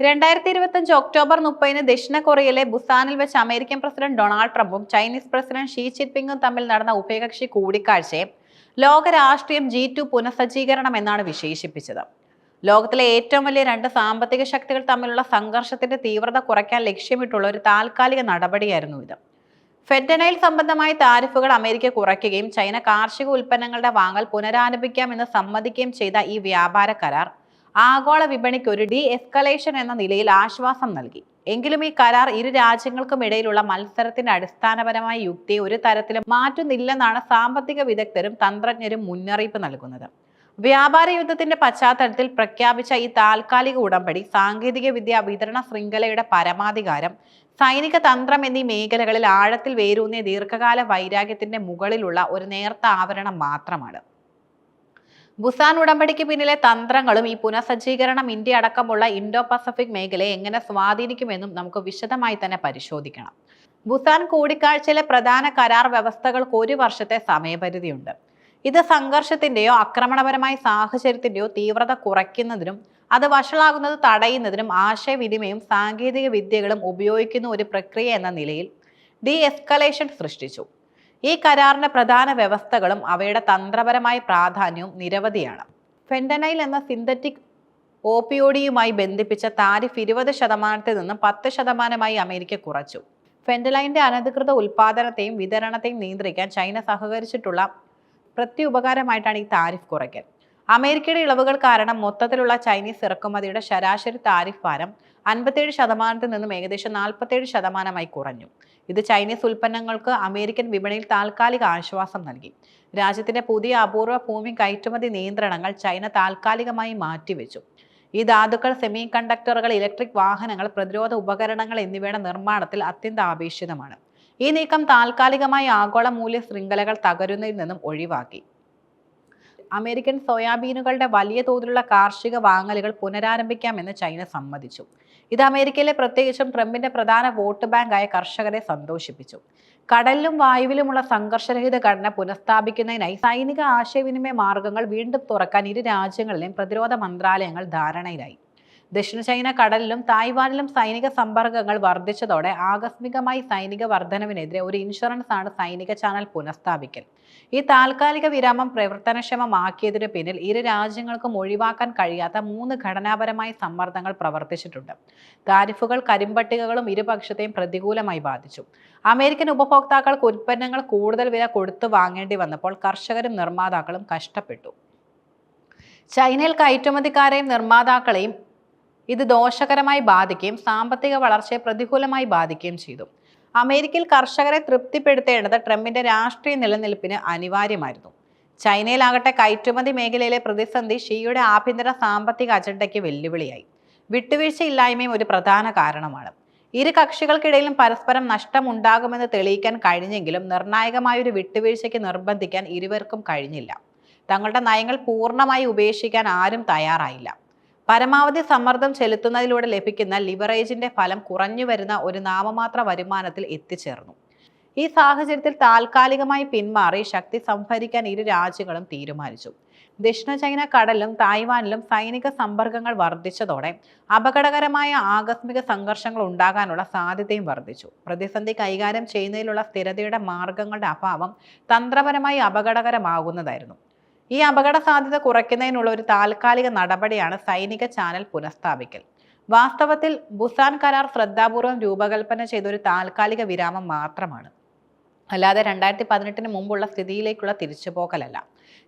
രണ്ടായിരത്തി ഇരുപത്തഞ്ച് ഒക്ടോബർ മുപ്പതിന് ദക്ഷിണ കൊറിയയിലെ ബുസാനിൽ വെച്ച് അമേരിക്കൻ പ്രസിഡന്റ് ഡൊണാൾഡ് ട്രംപും ചൈനീസ് പ്രസിഡന്റ് ഷീ ജിൻപിങ്ങും തമ്മിൽ നടന്ന ഉഭയകക്ഷി കൂടിക്കാഴ്ചയെ ലോക രാഷ്ട്രീയം ജി ടു പുനഃസജ്ജീകരണം എന്നാണ് വിശേഷിപ്പിച്ചത്. ലോകത്തിലെ ഏറ്റവും വലിയ രണ്ട് സാമ്പത്തിക ശക്തികൾ തമ്മിലുള്ള സംഘർഷത്തിന്റെ തീവ്രത കുറയ്ക്കാൻ ലക്ഷ്യമിട്ടുള്ള ഒരു താൽക്കാലിക നടപടിയായിരുന്നു ഇത്. ഫെഡനൈൽ സംബന്ധമായ താരിഫുകൾ അമേരിക്ക കുറയ്ക്കുകയും ചൈന കാർഷിക ഉൽപ്പന്നങ്ങളുടെ വാങ്ങൽ പുനരാരംഭിക്കാമെന്ന് സമ്മതിക്കുകയും ചെയ്ത ഈ വ്യാപാര കരാർ ആഗോള വിപണിക്ക് ഒരു ഡി എസ്കലേഷൻ എന്ന നിലയിൽ ആശ്വാസം നൽകി. എങ്കിലും ഈ കരാർ ഇരു രാജ്യങ്ങൾക്കും ഇടയിലുള്ള മത്സരത്തിന്റെ അടിസ്ഥാനപരമായ യുക്തി ഒരു തരത്തിലും മാറ്റുന്നില്ലെന്നാണ് സാമ്പത്തിക വിദഗ്ധരും തന്ത്രജ്ഞരും മുന്നറിയിപ്പ് നൽകുന്നത്. വ്യാപാര യുദ്ധത്തിന്റെ പശ്ചാത്തലത്തിൽ പ്രഖ്യാപിച്ച ഈ താൽക്കാലിക ഉടമ്പടി സാങ്കേതിക വിദ്യ വിതരണ ശൃംഖലയുടെ പരമാധികാരം സൈനിക തന്ത്രം എന്നീ മേഖലകളിൽ ആഴത്തിൽ വേരൂന്നിയ ദീർഘകാല വൈരാഗ്യത്തിന്റെ മുകളിലുള്ള ഒരു നേർത്ത ആവരണം മാത്രമാണ്. ബുസാൻ ഉടമ്പടിക്ക് പിന്നിലെ തന്ത്രങ്ങളും ഈ പുനഃസജ്ജീകരണം ഇന്ത്യ അടക്കമുള്ള ഇൻഡോ പസഫിക് മേഖലയെ എങ്ങനെ സ്വാധീനിക്കുമെന്നും നമുക്ക് വിശദമായി തന്നെ പരിശോധിക്കണം. ബുസാൻ കൂടിക്കാഴ്ചയിലെ പ്രധാന കരാർ വ്യവസ്ഥകൾക്ക് ഒരു വർഷത്തെ സമയപരിധിയുണ്ട്. ഇത് സംഘർഷത്തിന്റെയോ ആക്രമണപരമായ സാഹചര്യത്തിന്റെയോ തീവ്രത കുറയ്ക്കുന്നതിനും അത് വഷളാകുന്നത് തടയുന്നതിനും ആശയവിനിമയം സാങ്കേതിക വിദ്യകളും ഉപയോഗിക്കുന്ന ഒരു പ്രക്രിയ എന്ന നിലയിൽ ഡി എസ്കലേഷൻ സൃഷ്ടിച്ചു. ഈ കരാറിന്റെ പ്രധാന വ്യവസ്ഥകളും അവയുടെ തന്ത്രപരമായ പ്രാധാന്യവും നിരവധിയാണ്. ഫെൻഡനൈൽ എന്ന സിന്തറ്റിക് ഓപ്പിയോഡിയുമായി ബന്ധിപ്പിച്ച താരിഫ് ഇരുപത് ശതമാനത്തിൽ നിന്ന് പത്ത് ശതമാനമായി അമേരിക്ക കുറച്ചു. ഫെൻഡലൈന്റെ അനധികൃത ഉൽപാദനത്തെയും വിതരണത്തെയും നിയന്ത്രിക്കാൻ ചൈന സഹകരിച്ചിട്ടുള്ള പ്രത്യുപകാരമായിട്ടാണ് ഈ താരിഫ് കുറയ്ക്കൽ. അമേരിക്കയുടെ ഇളവുകൾ കാരണം മൊത്തത്തിലുള്ള ചൈനീസ് ഇറക്കുമതിയുടെ ശരാശരി താരിഫ് ഭാരം അൻപത്തേഴ് ശതമാനത്തിൽ നിന്നും ഏകദേശം നാൽപ്പത്തേഴ് ശതമാനമായി കുറഞ്ഞു. ഇത് ചൈനീസ് ഉൽപ്പന്നങ്ങൾക്ക് അമേരിക്കൻ വിപണിയിൽ താൽക്കാലിക ആശ്വാസം നൽകി. രാജ്യത്തിന്റെ പുതിയ അപൂർവ ഭൂമി കയറ്റുമതി നിയന്ത്രണങ്ങൾ ചൈന താൽക്കാലികമായി മാറ്റിവെച്ചു. ഈ ധാതുക്കൾ സെമി കണ്ടക്ടറുകൾ ഇലക്ട്രിക് വാഹനങ്ങൾ പ്രതിരോധ ഉപകരണങ്ങൾ എന്നിവയുടെ നിർമ്മാണത്തിൽ അത്യന്താപേക്ഷിതമാണ്. ഈ നീക്കം താൽക്കാലികമായി ആഗോള മൂല്യ ശൃംഖലകൾ തകരുന്നതിൽ നിന്നും ഒഴിവാക്കി. അമേരിക്കൻ സോയാബീനുകളുടെ വലിയ തോതിലുള്ള കാർഷിക വാങ്ങലുകൾ പുനരാരംഭിക്കാമെന്ന് ചൈന സമ്മതിച്ചു. ഇത് അമേരിക്കയിലെ പ്രത്യേകിച്ചും ട്രംപിന്റെ പ്രധാന വോട്ട് ബാങ്കായ കർഷകരെ സന്തോഷിപ്പിച്ചു. കടലിലും വായുവിലുമുള്ള സംഘർഷരഹിത ഘടന പുനഃസ്ഥാപിക്കുന്നതിനായി സൈനിക ആശയവിനിമയ മാർഗങ്ങൾ വീണ്ടും തുറക്കാൻ ഇരു രാജ്യങ്ങളിലെയും പ്രതിരോധ മന്ത്രാലയങ്ങൾ ധാരണയിലായി. ദക്ഷിണ ചൈന കടലിലും തായ്വാനിലും സൈനിക സമ്പർക്കങ്ങൾ വർദ്ധിച്ചതോടെ ആകസ്മികമായി സൈനിക വർധനവിനെതിരെ ഒരു ഇൻഷുറൻസ് ആണ് സൈനിക ചാനൽ പുനഃസ്ഥാപിക്കൽ. ഈ താൽക്കാലിക വിരാമം പ്രവർത്തനക്ഷമമാക്കിയതിന് പിന്നിൽ ഇരു രാജ്യങ്ങൾക്കും ഒഴിവാക്കാൻ കഴിയാത്ത മൂന്ന് ഘടനാപരമായ സമ്മർദ്ദങ്ങൾ പ്രവർത്തിച്ചിട്ടുണ്ട്. താരിഫുകൾ കരിമ്പട്ടികകളും ഇരുപക്ഷത്തെയും പ്രതികൂലമായി ബാധിച്ചു. അമേരിക്കൻ ഉപഭോക്താക്കൾക്ക് ഉൽപ്പന്നങ്ങൾ കൂടുതൽ വില കൊടുത്തു വാങ്ങേണ്ടി വന്നപ്പോൾ കർഷകരും നിർമ്മാതാക്കളും കഷ്ടപ്പെട്ടു. ചൈനയിൽ കയറ്റുമതിക്കാരെയും നിർമ്മാതാക്കളെയും ഇത് ദോഷകരമായി ബാധിക്കുകയും സാമ്പത്തിക വളർച്ചയെ പ്രതികൂലമായി ബാധിക്കുകയും ചെയ്തു. അമേരിക്കയിൽ കർഷകരെ തൃപ്തിപ്പെടുത്തേണ്ടത് ട്രംപിന്റെ രാഷ്ട്രീയ നിലനിൽപ്പിന് അനിവാര്യമായിരുന്നു. ചൈനയിലാകട്ടെ കയറ്റുമതി മേഖലയിലെ പ്രതിസന്ധി ഷീയുടെ ആഭ്യന്തര സാമ്പത്തിക അജണ്ടയ്ക്ക് വെല്ലുവിളിയായി. വിട്ടുവീഴ്ചയില്ലായ്മയും ഒരു പ്രധാന കാരണമാണ്. ഇരു കക്ഷികൾക്കിടയിലും പരസ്പരം നഷ്ടമുണ്ടാകുമെന്ന് തെളിയിക്കാൻ കഴിഞ്ഞെങ്കിലും നിർണായകമായ ഒരു വിട്ടുവീഴ്ചയ്ക്ക് നിർബന്ധിക്കാൻ ഇരുവർക്കും കഴിഞ്ഞില്ല. തങ്ങളുടെ നയങ്ങൾ പൂർണമായി ഉപേക്ഷിക്കാൻ ആരും തയ്യാറായില്ല. പരമാവധി സമ്മർദ്ദം ചെലുത്തുന്നതിലൂടെ ലഭിക്കുന്ന ലിവറേജിന്റെ ഫലം കുറഞ്ഞു വരുന്ന ഒരു നാമമാത്ര വരുമാനത്തിൽ എത്തിച്ചേർന്നു. ഈ സാഹചര്യത്തിൽ താൽക്കാലികമായി പിന്മാറി ശക്തി സംഭരിക്കാൻ ഇരു രാജ്യങ്ങളും തീരുമാനിച്ചു. ദക്ഷിണ ചൈന കടലിലും തായ്വാനിലും സൈനിക സമ്പർക്കങ്ങൾ വർദ്ധിച്ചതോടെ അപകടകരമായ ആകസ്മിക സംഘർഷങ്ങൾ ഉണ്ടാകാനുള്ള സാധ്യതയും വർദ്ധിച്ചു. പ്രതിസന്ധി കൈകാര്യം ചെയ്യുന്നതിലുള്ള സ്ഥിരതയുടെ മാർഗങ്ങളുടെ അഭാവം തന്ത്രപരമായി അപകടകരമാകുന്നതായിരുന്നു. ഈ അപകട സാധ്യത കുറയ്ക്കുന്നതിനുള്ള ഒരു താൽക്കാലിക നടപടിയാണ് സൈനിക ചാനൽ പുനഃസ്ഥാപിക്കൽ. വാസ്തവത്തിൽ ബുസാൻ കരാർ ശ്രദ്ധാപൂർവം രൂപകൽപ്പന ചെയ്ത ഒരു താൽക്കാലിക വിരാമം മാത്രമാണ്. അല്ലാതെ രണ്ടായിരത്തി പതിനെട്ടിന് മുമ്പുള്ള സ്ഥിതിയിലേക്കുള്ള തിരിച്ചുപോക്കലല്ല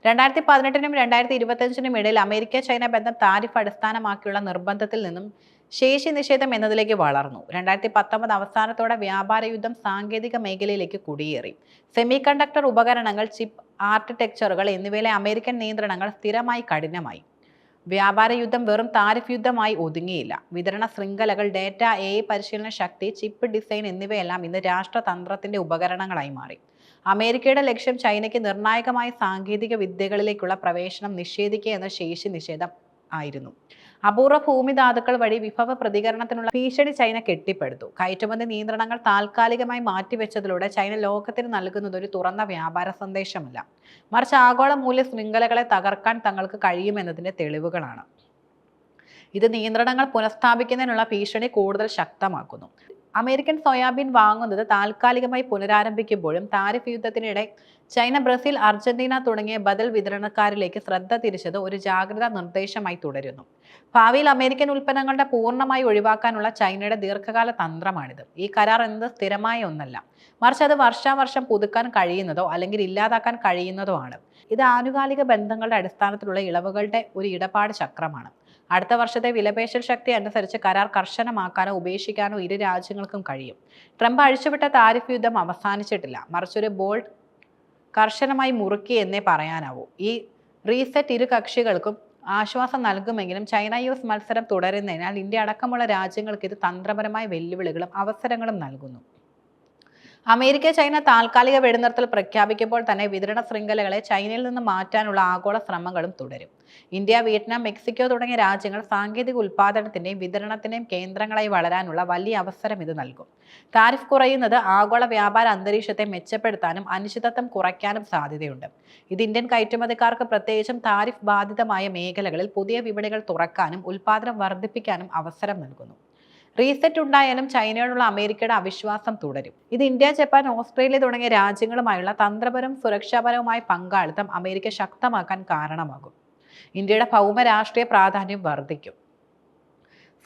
രണ്ടായിരത്തി പതിനെട്ടിനും രണ്ടായിരത്തി ഇരുപത്തഞ്ചിനും ഇടയിൽ അമേരിക്ക ചൈന ബന്ധം താരിഫ് അടിസ്ഥാനമാക്കിയുള്ള നിർബന്ധത്തിൽ നിന്നും ശേഷി നിഷേധം എന്നതിലേക്ക് വളർന്നു. രണ്ടായിരത്തി പത്തൊമ്പത് അവസാനത്തോടെ വ്യാപാര യുദ്ധം സാങ്കേതിക മേഖലയിലേക്ക് കുടിയേറി. സെമി കണ്ടക്ടർ ഉപകരണങ്ങൾ ചിപ്പ് ആർക്കിടെക്ചറുകൾ എന്നിവയിലെ അമേരിക്കൻ നിയന്ത്രണങ്ങൾ സ്ഥിരമായി കഠിനമായി. വ്യാപാര യുദ്ധം വെറും താരിഫ് യുദ്ധമായി ഒതുങ്ങിയില്ല. വിതരണ ശൃംഖലകൾ ഡേറ്റ എ പരിശീലന ശക്തി ചിപ്പ് ഡിസൈൻ എന്നിവയെല്ലാം ഇന്ന് രാഷ്ട്രതന്ത്രത്തിന്റെ ഉപകരണങ്ങളായി മാറി. അമേരിക്കയുടെ ലക്ഷ്യം ചൈനയ്ക്ക് നിർണായകമായ സാങ്കേതിക വിദ്യകളിലേക്കുള്ള പ്രവേശനം നിഷേധിക്കുക എന്ന ശേഷി നിഷേധം ആയിരുന്നു. അപൂർവ ഭൂമിധാതുക്കൾ വഴി വിഭവ പ്രതികരണത്തിനുള്ള ഭീഷണി ചൈന കെട്ടിപ്പടുത്തു. കയറ്റുമതി നിയന്ത്രണങ്ങൾ താൽക്കാലികമായി മാറ്റിവെച്ചതിലൂടെ ചൈന ലോകത്തിന് നൽകുന്നത് ഒരു തുറന്ന വ്യാപാര സന്ദേശമല്ല. മറിച്ച് ആഗോള മൂല്യ ശൃംഖലകളെ തകർക്കാൻ തങ്ങൾക്ക് കഴിയുമെന്നതിന്റെ തെളിവുകളാണ്. ഇത് നിയന്ത്രണങ്ങൾ പുനഃസ്ഥാപിക്കുന്നതിനുള്ള ഭീഷണി കൂടുതൽ ശക്തമാക്കുന്നു. അമേരിക്കൻ സോയാബീൻ വാങ്ങുന്നത് താൽക്കാലികമായി പുനരാരംഭിക്കുമ്പോഴും താരിഫ് യുദ്ധത്തിനിടെ ചൈന ബ്രസീൽ അർജന്റീന തുടങ്ങിയ ബദൽ വിതരണക്കാരിലേക്ക് ശ്രദ്ധ തിരിച്ചത് ഒരു ജാഗ്രതാ നിർദ്ദേശമായി തുടരുന്നു. ഭാവിയിൽ അമേരിക്കൻ ഉൽപ്പന്നങ്ങളുടെ പൂർണമായി ഒഴിവാക്കാനുള്ള ചൈനയുടെ ദീർഘകാല തന്ത്രമാണിത്. ഈ കരാർ എന്നത് സ്ഥിരമായ ഒന്നല്ല. മറിച്ച് അത് വർഷാവർഷം പുതുക്കാൻ കഴിയുന്നതോ അല്ലെങ്കിൽ ഇല്ലാതാക്കാൻ കഴിയുന്നതോ ആണ്. ഇത് ആനുകാലിക ബന്ധങ്ങളുടെ അടിസ്ഥാനത്തിലുള്ള ഇളവുകളുടെ ഒരു ഇടപാട് ചക്രമാണ്. അടുത്ത വർഷത്തെ വിലപേശൽ ശക്തി അനുസരിച്ച് കരാർ കർശനമാക്കാനോ ഉപേക്ഷിക്കാനോ ഇരു രാജ്യങ്ങൾക്കും കഴിയും. ട്രംപ് അഴിച്ചുവിട്ട താരിഫ് യുദ്ധം അവസാനിച്ചിട്ടില്ല. മറിച്ചൊരു ബോൾഡ് കർശനമായി മുറുക്കി എന്നേ പറയാനാവൂ. ഈ റീസെറ്റ് ഇരു കക്ഷികൾക്കും ആശ്വാസം നൽകുമെങ്കിലും ചൈന യു മത്സരം തുടരുന്നതിനാൽ ഇന്ത്യ അടക്കമുള്ള രാജ്യങ്ങൾക്ക് ഇത് തന്ത്രപരമായ വെല്ലുവിളികളും അവസരങ്ങളും നൽകുന്നു. അമേരിക്ക ചൈന താൽക്കാലിക വെടിനിർത്തൽ പ്രഖ്യാപിക്കുമ്പോൾ തന്നെ വിതരണ ശൃംഖലകളെ ചൈനയിൽ നിന്ന് മാറ്റാനുള്ള ആഗോള ശ്രമങ്ങളും തുടരും. ഇന്ത്യ വിയറ്റ്നാം മെക്സിക്കോ തുടങ്ങിയ രാജ്യങ്ങൾ സാങ്കേതിക ഉൽപ്പാദനത്തിന്റെയും വിതരണത്തിന്റെയും കേന്ദ്രങ്ങളായി വളരാനുള്ള വലിയ അവസരം ഇത് നൽകും. താരിഫ് കുറയുന്നത് ആഗോള വ്യാപാര അന്തരീക്ഷത്തെ മെച്ചപ്പെടുത്താനും അനിശ്ചിതത്വം കുറയ്ക്കാനും സാധ്യതയുണ്ട്. ഇത് ഇന്ത്യൻ കയറ്റുമതിക്കാർക്ക് പ്രത്യേകിച്ചും താരിഫ് ബാധിതമായ മേഖലകളിൽ പുതിയ വിപണികൾ തുറക്കാനും ഉൽപ്പാദനം വർദ്ധിപ്പിക്കാനും അവസരം നൽകുന്നു. റീസെറ്റ് ഉണ്ടായാലും ചൈനയോടുള്ള അമേരിക്കയുടെ അവിശ്വാസം തുടരും. ഇത് ഇന്ത്യ ജപ്പാൻ ഓസ്ട്രേലിയ തുടങ്ങിയ രാജ്യങ്ങളുമായുള്ള തന്ത്രപരവും സുരക്ഷാപരവുമായ പങ്കാളിത്തം അമേരിക്ക ശക്തമാക്കാൻ കാരണമാകും. ഇന്ത്യയുടെ ഭൗമ രാഷ്ട്രീയ പ്രാധാന്യം വർദ്ധിക്കും.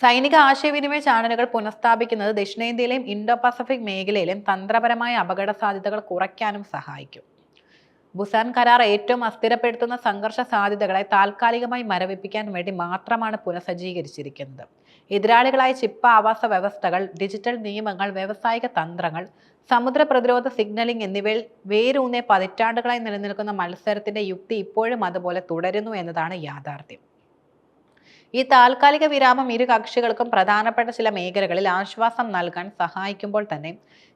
സൈനിക ആശയവിനിമയ ചാനലുകൾ പുനഃസ്ഥാപിക്കുന്നത് ദക്ഷിണേന്ത്യയിലെയും ഇൻഡോ പസഫിക് മേഖലയിലെയും തന്ത്രപരമായ അപകട സാധ്യതകൾ കുറയ്ക്കാനും സഹായിക്കും. ബുസാൻ കരാർ ഏറ്റവും അസ്ഥിരപ്പെടുത്തുന്ന സംഘർഷ സാധ്യതകളെ താൽക്കാലികമായി മരവിപ്പിക്കാൻ വേണ്ടി മാത്രമാണ് പുനഃസജ്ജീകരിച്ചിരിക്കുന്നത്. എതിരാളികളായ ചിപ്പ ആവാസ വ്യവസ്ഥകൾ ഡിജിറ്റൽ നിയമങ്ങൾ വ്യാവസായിക തന്ത്രങ്ങൾ സമുദ്ര പ്രതിരോധ സിഗ്നലിംഗ് എന്നിവയിൽ വേരൂന്നിയ പതിറ്റാണ്ടുകളായി നിലനിൽക്കുന്ന മത്സരത്തിന്റെ യുക്തി ഇപ്പോഴും അതുപോലെ തുടരുന്നു എന്നതാണ് യാഥാർത്ഥ്യം. ഈ താൽക്കാലിക വിരാമം ഇരു കക്ഷികൾക്കും പ്രധാനപ്പെട്ട ചില മേഖലകളിൽ ആശ്വാസം നൽകാൻ സഹായിക്കുമ്പോൾ തന്നെ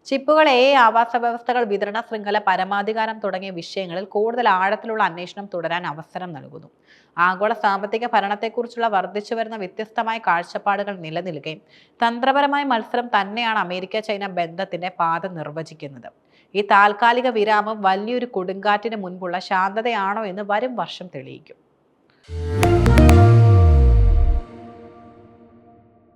ചിപ്പുകൾ എ ആവാസ വ്യവസ്ഥകൾ വിതരണ ശൃംഖല പരമാധികാരം തുടങ്ങിയ വിഷയങ്ങളിൽ കൂടുതൽ ആഴത്തിലുള്ള അന്വേഷണം തുടരാൻ അവസരം നൽകുന്നു. ആഗോള സാമ്പത്തിക ഭരണത്തെക്കുറിച്ചുള്ള വർദ്ധിച്ചു വരുന്ന വ്യത്യസ്തമായ കാഴ്ചപ്പാടുകൾ നിലനിൽക്കുകയും തന്ത്രപരമായ മത്സരം തന്നെയാണ് അമേരിക്ക ചൈന ബന്ധത്തിന്റെ പാത നിർവചിക്കുന്നത്. ഈ താൽക്കാലിക വിരാമം വലിയൊരു കൊടുങ്കാറ്റിന് മുൻപുള്ള ശാന്തതയാണോ എന്ന് വരും വർഷം തെളിയിക്കും.